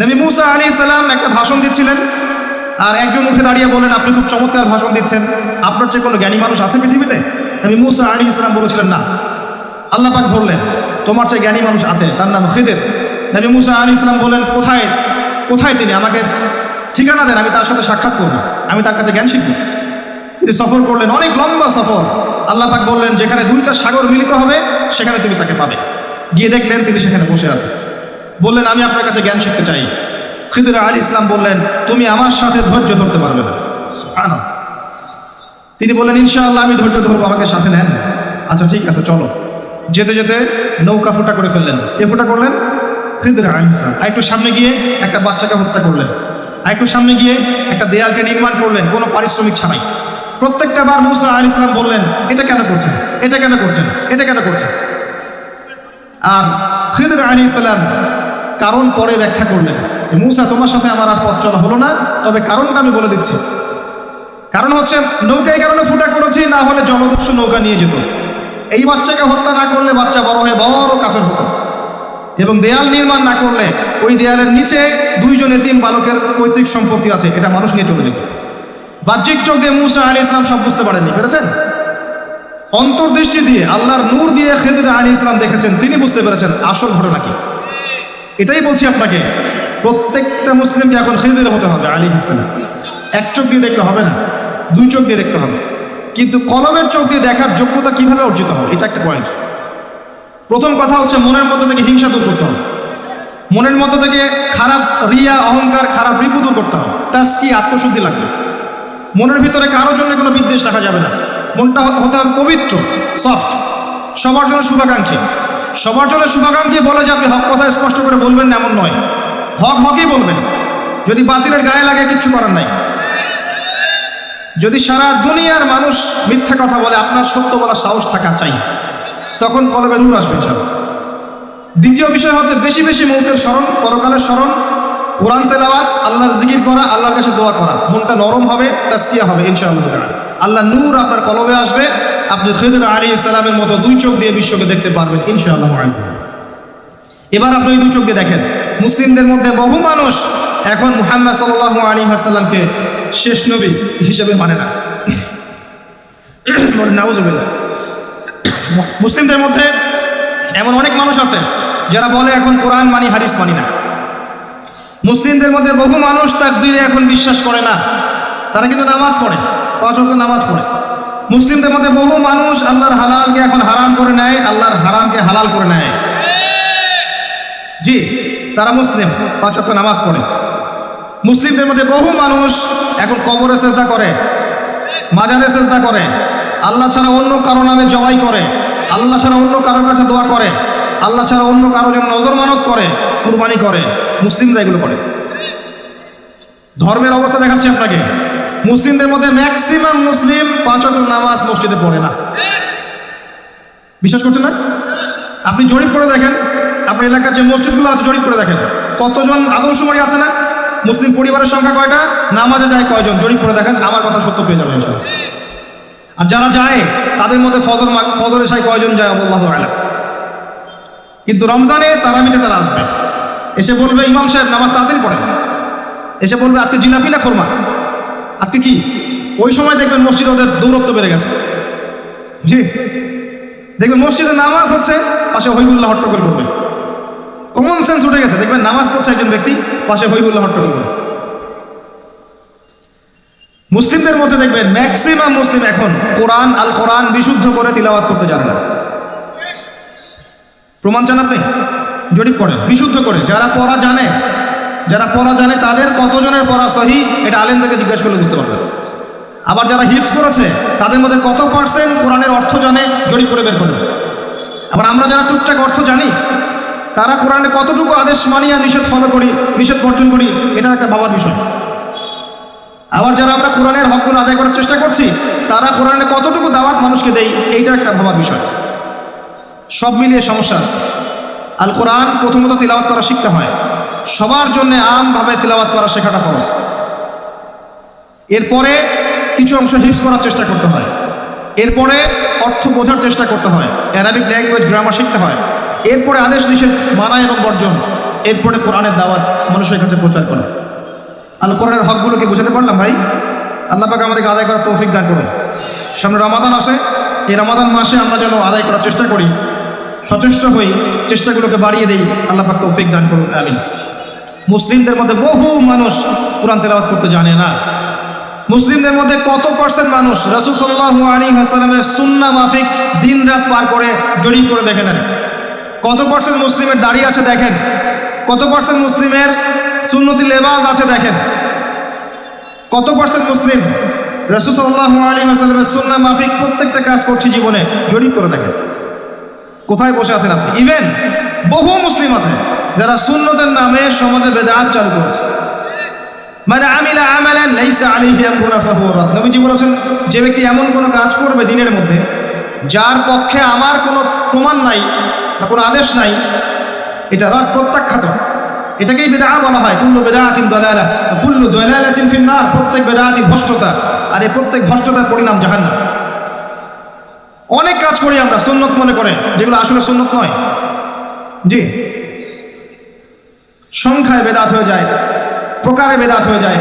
নবী মুসা আলী সালাম একটা ভাষণ দিচ্ছিলেন আর একজন উঠে দাঁড়িয়ে বলেন, আপনি খুব চমৎকার ভাষণ দিচ্ছেন। আপনার চেয়ে কোনো জ্ঞানী মানুষ আছে পৃথিবীতে? নবী মুসা আলী ইসলাম বলেছিলেন, না। আল্লাহ পাক ধরলেন, তোমার চেয়ে জ্ঞানী মানুষ আছে, তার নাম খিদের। নবী মুসা আলী ইসলাম বললেন কোথায় কোথায় তিনি? আমাকে ঠিকানা দেন, আমি তার সাথে সাক্ষাৎ করব। আমি তার কাছে জ্ঞান শিখব। তিনি সফর করলেন, অনেক লম্বা সফর। আল্লাহ পাক বললেন, যেখানে দুইটা সাগর মিলিত হবে, সেখানে তুমি তাকে পাবে। গিয়ে দেখলেন তিনি সেখানে বসে আছেন। বললেন, আমি আপনার কাছে জ্ঞান শিখতে চাই। খিদির আলী ইসলাম বললেন, তুমি আমার সাথে ধৈর্য ধরতে পারবে না। তিনি বললেন, ইনশাআল্লাহ, আমি ধৈর্য ধরবো, আমাকে সাথে নেন। আচ্ছা ঠিক আছে, চলো। যেতে যেতে নৌকা ফুটা করে ফেললেন। এ ফুটা করলেন? খিদির আলী ইসলাম। আর একটু সামনে গিয়ে একটা বাচ্চাকে হত্যা করলেন। আর একটু সামনে গিয়ে একটা দেয়ালকে নির্মাণ করলেন, কোনো পারিশ্রমিক ছাড়াই। প্রত্যেকটা বার মুসা আলী ইসলাম বললেন, এটা কেন করছেন? এটা কেন করছেন? এটা কেন করছেন? আর খিদর আলী ইসলাম কারণ পরে ব্যাখ্যা করলেন। মুসা, তোমার সাথে আমার আর পথ চলা হলো না। তবে কারণটা আমি বলে দিচ্ছি। কারণ হচ্ছে নৌকা এই কারণে ফুটা করেছি? না হলে জলদস্যু নৌকা নিয়ে যেত। এই বাচ্চাকে হত্যা না করলে বাচ্চা বড় হয়ে বড় কাফের হতো। এবং দেয়াল নির্মাণ না করলে ওই দেয়ালের নিচে দুইজন এতিম বালকের পৈতৃক সম্পত্তি আছে। এটা মানুষ নিয়ে চলে যেত। বাহ্যিক চোখ দিয়ে মুসা আলী ইসলাম সব বুঝতে পারেননি, পেরেছেন? অন্তর্দৃষ্টি দিয়ে, আল্লাহর নূর দিয়ে খেদির আলী ইসলাম দেখেছেন। তিনি বুঝতে পেরেছেন আসল ঘটনা কি। এটাই বলছি আপনাকে, প্রত্যেকটা মুসলিমকে এখন খেদির হতে হবে আলী ইসলাম এক চোখ দিয়ে দেখলে হবে না, দুই চোখ দিয়ে দেখতে হবে। কিন্তু কলমের চোখ দিয়ে দেখার যোগ্যতা কীভাবে অর্জিত হবে, এটা একটা পয়েন্ট প্রথম কথা হচ্ছে মনের মধ্যে থেকে হিংসা দূর করতে হবে। মনের মধ্যে থেকে খারাপ রিয়া, অহংকার, খারাপ রিপু দূর করতে হবে। তাস কি আত্মশুদ্ধি লাগবে? মনের ভিতরে কারোর জন্য কোনো বিদ্বেষ রাখা যাবে না। মনটা হতে হবে পবিত্র সফট সবার জন্য শুভাকাঙ্ক্ষী। সবার জন্য শুভাকাঙ্ক্ষী বলে যে আপনি হক কথা স্পষ্ট করে বলবেন এমন নয়। হক হকই বলবেন। যদি বাতিলের গায়ে লাগে, কিচ্ছু করার নাই। যদি সারা দুনিয়ার মানুষ মিথ্যা কথা বলে, আপনার সত্য বলার সাহস থাকা চাই। তখন কলবে নূর আসবে, ইনশাআল্লাহ। দ্বিতীয় বিষয় হচ্ছে, বেশি বেশি মৌতের স্মরণ, পরকালের স্মরণ, কোরআন তেলাওয়াত, আল্লাহর জিকির করা, আল্লাহর কাছে দোয়া করা। মনটা নরম হবে তাস্কিয়া হবে, ইনশাআল্লাহ। আল্লাহ নূর আপনার কলবে আসবে। আপনি খিদর আলী ইসলামের মতো দুই চোখ দিয়ে বিশ্বকে দেখতে পারবেন, ইনশাআল্লাহ। এবার আপনি ওই দুই চোখ দিয়ে দেখেন। মুসলিমদের মধ্যে বহু মানুষ এখন মুহাম্মদ সাল্লাল্লাহু আলী আসাল্লামকে শেষ নবী হিসেবে মানে না। মুসলিমদের মধ্যে এমন অনেক মানুষ আছে যারা বলে এখন কোরআন মানি হারিস মানি না। মুসলিমদের মধ্যে বহু মানুষ তাকদিরে এখন বিশ্বাস করে না। তারা কিন্তু নামাজ পড়ে, পাঁচ নামাজ পড়ে। মুসলিমদের মধ্যে বহু মানুষ আল্লাহর হালালকে এখন হারাম করে নেয়, আল্লাহর হারামকে হালাল করে নেয়। জি, তারা মুসলিম, পাঁচ নামাজ পড়ে। মুসলিমদের মধ্যে বহু মানুষ এখন কবরে চেষ্টা করে, মাজারে চেষ্টা করে, আল্লাহ ছাড়া অন্য কারও নামে জবাই করে, আল্লাহ ছাড়া অন্য কারোর কাছে দোয়া করে, আল্লাহ ছাড়া অন্য কারও জন্য নজর মানত করে, কুরবানি করে, মুসলিমরা এগুলো করে। ধর্মের অবস্থা দেখাচ্ছি আপনাকে। মুসলিমদের মধ্যে ম্যাক্সিমাম মুসলিম পাঁচ নামাজ মসজিদে পড়ে না। বিশ্বাস করছেন না? আপনি জরিপ করে দেখেন, আপনার এলাকার যে মসজিদগুলো আছে জরিপ করে দেখেন। কতজন আদমশুমারি আছে না? মুসলিম পরিবারের সংখ্যা কয়টা? নামাজে যায় কয়জন? জরিপ করে দেখেন, আমার কথা সত্য পেয়ে যাবেন আর যারা যায়, তাদের মধ্যে ফজর ফজর এসায় কয়জন যায়, আল্লাহ কিন্তু রমজানে তারা তারাবিতে তারা আসবে। এসে বলবে, ইমাম সাহেব, নামাজ তাড়াতাড়ি পড়েন। এসে বলবে, আজকে জিলাপি না খোরমা। আজকে কি? ওই সময় দেখবেন মসজিদে ওদের দৌরত্ব বেড়ে গেছে। জি। দেখবেন মসজিদে নামাজ হচ্ছে, পাশে হইহুল্লাহ হট্টগোল করবে। কমন সেন্স উঠে গেছে। দেখবেন নামাজ পড়ছে একজন ব্যক্তি, পাশে হইহুল্লাহ হট্টগোল করবে মুসলিমদের মধ্যে দেখবেন ম্যাক্সিমাম মুসলিম এখন কোরআন আল কোরআন বিশুদ্ধ করে তিলাওয়াত করতে জানে না। প্রমাণ চান আপনি? জরিপ করেন, বিশুদ্ধ করে। যারা পড়া জানে যারা পড়া জানে তাদের কতজনের পড়া সহি, এটা আলেমদেরকে জিজ্ঞেস করলে বুঝতে পারবেন আবার যারা হিপস করেছে, তাদের মধ্যে কত পার্সেন্ট কোরআনের অর্থ জানে, জরিপ করে বের করবে। আবার আমরা যারা টুকটাক অর্থ জানি, তারা কোরআনে কতটুকু আদেশ মানি আর নিষেধ ফলো করি, নিষেধ বর্জন করি, এটা একটা ভাবার বিষয়। আবার যারা আমরা কোরআনের হকগুলো আদায় করার চেষ্টা করছি, তারা কোরআনে কতটুকু দাওয়াত মানুষকে দেই, এইটা একটা ভাবার বিষয়। সব মিলিয়ে সমস্যা আছে। আল কোরআন প্রথমত তিলাওয়াত করা শিখতে হয়। সবার জন্য আমভাবে তিলাওয়াত করা শেখাটা ফরজ। এরপরে কিছু অংশ হিপস করার চেষ্টা করতে হয়। এরপরে অর্থ বোঝার চেষ্টা করতে হয়। অ্যারাবিক ল্যাঙ্গুয়েজ গ্রামার শিখতে হয়। এরপরে আদেশ নিষেধ, মানা এবং বর্জন। এরপরে কোরআনের দাওয়াত মানুষের কাছে প্রচার করা। আল কোরআনের হকগুলোকে বোঝাতে পারলাম ভাই? আল্লাহ পাক আমাদেরকে আদায় করার তৌফিক দান করুন। সামনে রামাদান আসে এই রামাদান মাসে আমরা যেন আদায় করার চেষ্টা করি, সচেষ্ট হই, চেষ্টাগুলোকে বাড়িয়ে দিই, আল্লাহ পাক তৌফিক দান করুন, আমিন। মুসলিমদের মধ্যে বহু মানুষ কোরআন তেলাওয়াত করতে জানে না। মুসলিমদের মধ্যে কত পার্সেন্ট মানুষ রসুল সাল্লাহু আলী হাসালামের সুন্না মাফিক দিন রাত পার করে জড়িয়ে করে দেখে নেন। কত পার্সেন্ট মুসলিমের দাড়ি আছে দেখেন? কত পার্সেন্ট মুসলিমের সুন্নতি লেবাস আছে দেখেন? কত পার্সেন্ট মুসলিম রসুল সাল্লাহু আলী হাসালামের সুন্না মাফিক প্রত্যেকটা কাজ করছি জীবনে জড়িয়ে করে দেখেন? কোথায় বসে আছেন আপনি? ইভেন বহু মুসলিম আছে যারা সুন্নতের নামে সমাজে বেদাত চালু করেছে। মানে আমিলা আমালান রাদ। নবীজি বলেছেন, যে ব্যক্তি এমন কোনো কাজ করবে দিনের মধ্যে, যার পক্ষে আমার কোনো প্রমাণ নাই বা কোনো আদেশ নাই, এটা রাত প্রত্যাখ্যাত। এটাকেই বেদা বলা হয়, কুল্লু বেদাতিন দলালা কুল্লু দলালাতিন ফিন্নার। প্রত্যেক বেদাতি ভ্রষ্টতা, আর এই প্রত্যেক ভ্রষ্টতার পরিণাম জাহান্নাম। অনেক কাজ করি আমরা, সুন্নত মনে করে, যেগুলো আসলে সুন্নত নয়। জি। সংখ্যায় বেদাত হয়ে যায়, প্রকারে বেদাত হয়ে যায়,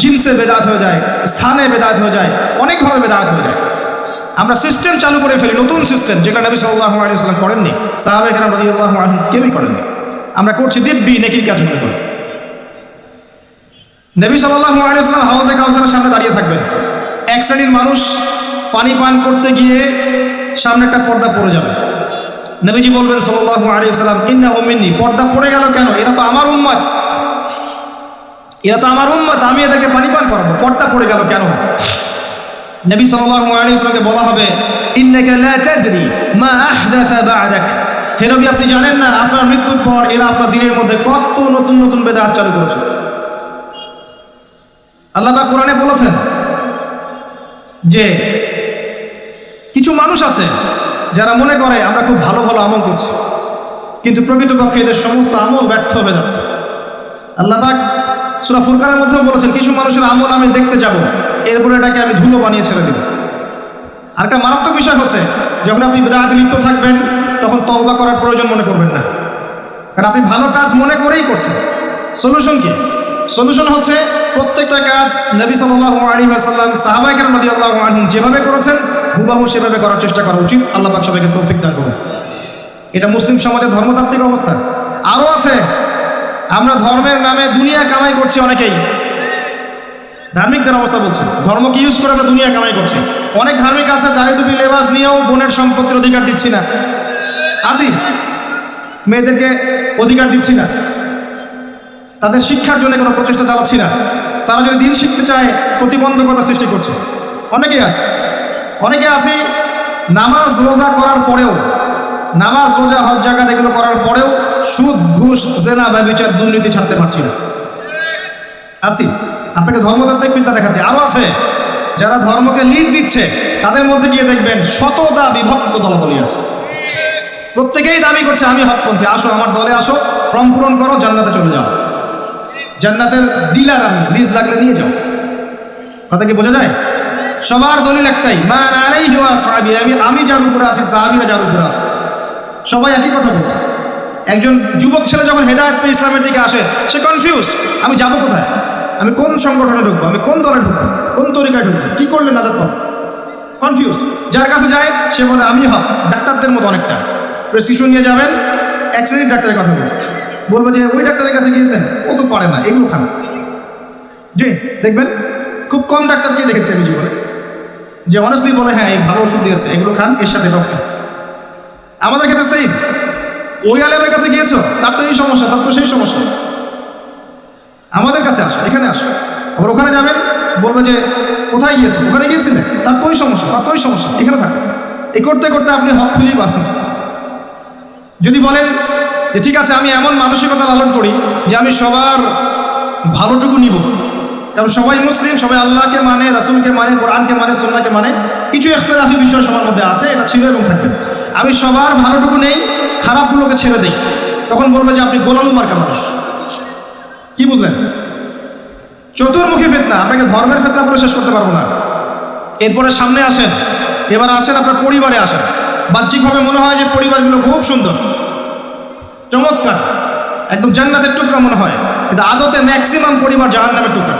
জিন্সে বেদাত হয়ে যায়, স্থানে বেদাত হয়ে যায়, অনেকভাবে বেদাত হয়ে যায়। আমরা সিস্টেম চালু করে ফেলি, নতুন সিস্টেম যেটা নবী সাল্লাহ আলিয়াল্লাম করেননি সাহাবে কেন কেউই করেননি। আমরা করছি দিব্যি নেকির কাজ মনে করি। নবী সাল্লাহ আলিয়াল্লাম হাওয়াজে কাউসারের সামনে দাঁড়িয়ে থাকবেন। এক শ্রেণির মানুষ পানি পান করতে গিয়ে সামনে একটা পর্দা পড়ে যাবে। নবীজি বলবেন সাল্লাহ আলিয়াল্লাম ইন্না হোমিনী পর্দা পড়ে গেল কেন? এরা তো আমার উম্মত। এরা তো আমার উম্মত, আমি এদেরকে পানি পান করাবো। পর্দা পড়ে গেল কেন? নবী সাল্লাল্লাহু আলাইহি ওয়াসাল্লামকে বলা হবে হে নবী, আপনি জানেন না, আপনার মৃত্যুর পর এরা আপনার দিনের মধ্যে কত নতুন নতুন বেদাত চালু করেছে। আল্লাহ কোরআনে বলেছেন যে কিছু মানুষ আছে যারা মনে করে আমরা খুব ভালো ভালো আমল করছি, কিন্তু প্রকৃতপক্ষে এদের সমস্ত আমল ব্যর্থ হয়ে যাচ্ছে। আল্লাহ পাক সুরা ফুরকানের মধ্যেও বলেছেন, কিছু মানুষের আমল আমি দেখতে যাব, এরপরে এটাকে আমি ধুলো বানিয়ে ছেড়ে দেব। আর একটা মারাত্মক বিষয় হচ্ছে, যখন আপনি বিরাট লিপ্ত থাকবেন, তখন তহবা করার প্রয়োজন মনে করবেন না। কারণ আপনি ভালো কাজ মনে করেই করছেন। সলিউশন কি? সলিউশন হচ্ছে প্রত্যেকটা কাজ নবী সাল্লাল্লাহু আলাইহি ওয়াসাল্লাম সাহাবায়ে কেরাম আল্লাহ আনহুম যেভাবে করেছেন, হুবাহু সেভাবে করার চেষ্টা করা উচিত। আল্লাহ পাক সবাইকে তৌফিক দান করুন। এটা মুসলিম সমাজের ধর্মতাত্ত্বিক অবস্থা। আরও আছে, আমরা ধর্মের নামে দুনিয়া কামাই করছি অনেকেই। ধার্মিকদের অবস্থা বলছে। ধর্মকে ইউজ করে আমরা দুনিয়া কামাই করছি? অনেক ধার্মিক আছে, দাড়ি টুপি, লেবাস নিয়েও বোনের সম্পত্তির অধিকার দিচ্ছি না। আছি? মেয়েদেরকে অধিকার দিচ্ছি না। তাদের শিক্ষার জন্য কোনো প্রচেষ্টা চালাচ্ছি না। তারা যদি দিন শিখতে চায়, প্রতিবন্ধকতা সৃষ্টি করছে। অনেকেই আছে। অনেকে আছে, নামাজ রোজা করার পরেও, নামাজ রোজা হজ জাকাত এগুলো করার পরেও সুদ, ঘুষ, জেনা বা বিচার দুর্নীতি ছাড়তে পারছি না। আছি। আপনাকে ধর্মতাত্ত্বিক ফিল্টা দেখাচ্ছি। আরও আছে। যারা ধর্মকে লিড দিচ্ছে, তাদের মধ্যে গিয়ে দেখবেন শতদা বিভক্ত দলাদলি আছে। প্রত্যেকেই দাবি করছে, আমি হকপন্থী, আসো আমার দলে আসো, ফর্ম পূরণ করো, জান্নাতে চলে যাও। জান্নাতের দিলার আমি লিজ লাগলে নিয়ে যাও। কথা কি বোঝা যায়? সবার দলিল একটাই মা নারাই হিওয়া সাহাবি আমি আমি যার উপরে আছি, সাহাবিরা যার উপরে আছে। সবাই একই কথা বলছে। একজন যুবক ছেলে যখন হেদায়ত পেয়ে ইসলামের দিকে আসে, সে কনফিউজড আমি যাব কোথায়? আমি কোন সংগঠনে ঢুকবো? আমি কোন দলে ঢুকবো? কোন তরিকায় ঢুকবো? কি করলে নাজাদ পাবো? কনফিউজড যার কাছে যায়, সে বলে আমি হক। ডাক্তারদের মতো অনেকটা। প্রেসক্রিপশন নিয়ে যাবেন এক ডাক্তারের কথা বলছে। বলব যে ওই ডাক্তারের কাছে গিয়েছেন, ও তো পারে না, এগুলো খান। জি দেখবেন, খুব কম ডাক্তারকে দেখেছি আমি জীবনে। যে অনেস্টলি বলে হ্যাঁ এই ভালো ওষুধ দিয়েছে, এগুলো খান, এর সাথে খান আমাদের ক্ষেত্রে সেই। ওই আলেমের কাছে গিয়েছো, তার তো এই সমস্যা, তার তো সেই সমস্যা। আমাদের কাছে আসো, এখানে আসো। আবার ওখানে যাবেন, বলবে যে, কোথায় গিয়েছো? ওখানে গিয়েছিলেন তার তো ওই সমস্যা, তার তো ওই সমস্যা, এখানে থাকো। এই করতে করতে আপনি হক খুঁজেই পাবেন। যদি বলেন যে ঠিক আছে, আমি এমন মানসিকতা লালন করি যে আমি সবার ভালোটুকু নিব। কারণ সবাই মুসলিম, সবাই আল্লাহকে মানে রাসুলকে মানে কোরআনকে মানে সন্নাকে মানে কিছু এখতলাফি বিষয় সবার মধ্যে আছে, এটা ছিল এবং থাকবে। আমি সবার ভালোটুকু নেই, খারাপগুলোকে ছেড়ে দিই। তখন বলবে যে আপনি গোলালু মার্কা মানুষ। কি বুঝলেন? চতুর্মুখী ফেতনা, আপনাকে ধর্মের ফেতনা বলে শেষ করতে পারব না। এরপরে সামনে আসেন, এবার আসেন, আপনার পরিবারে আসেন। বাহ্যিকভাবে মনে হয় যে পরিবারগুলো খুব সুন্দর। চমৎকার। একদম জান্নাতের টুকরা মনে হয়। কিন্তু আদতে ম্যাক্সিমাম পরিবার জাহান্নামের টুকরা।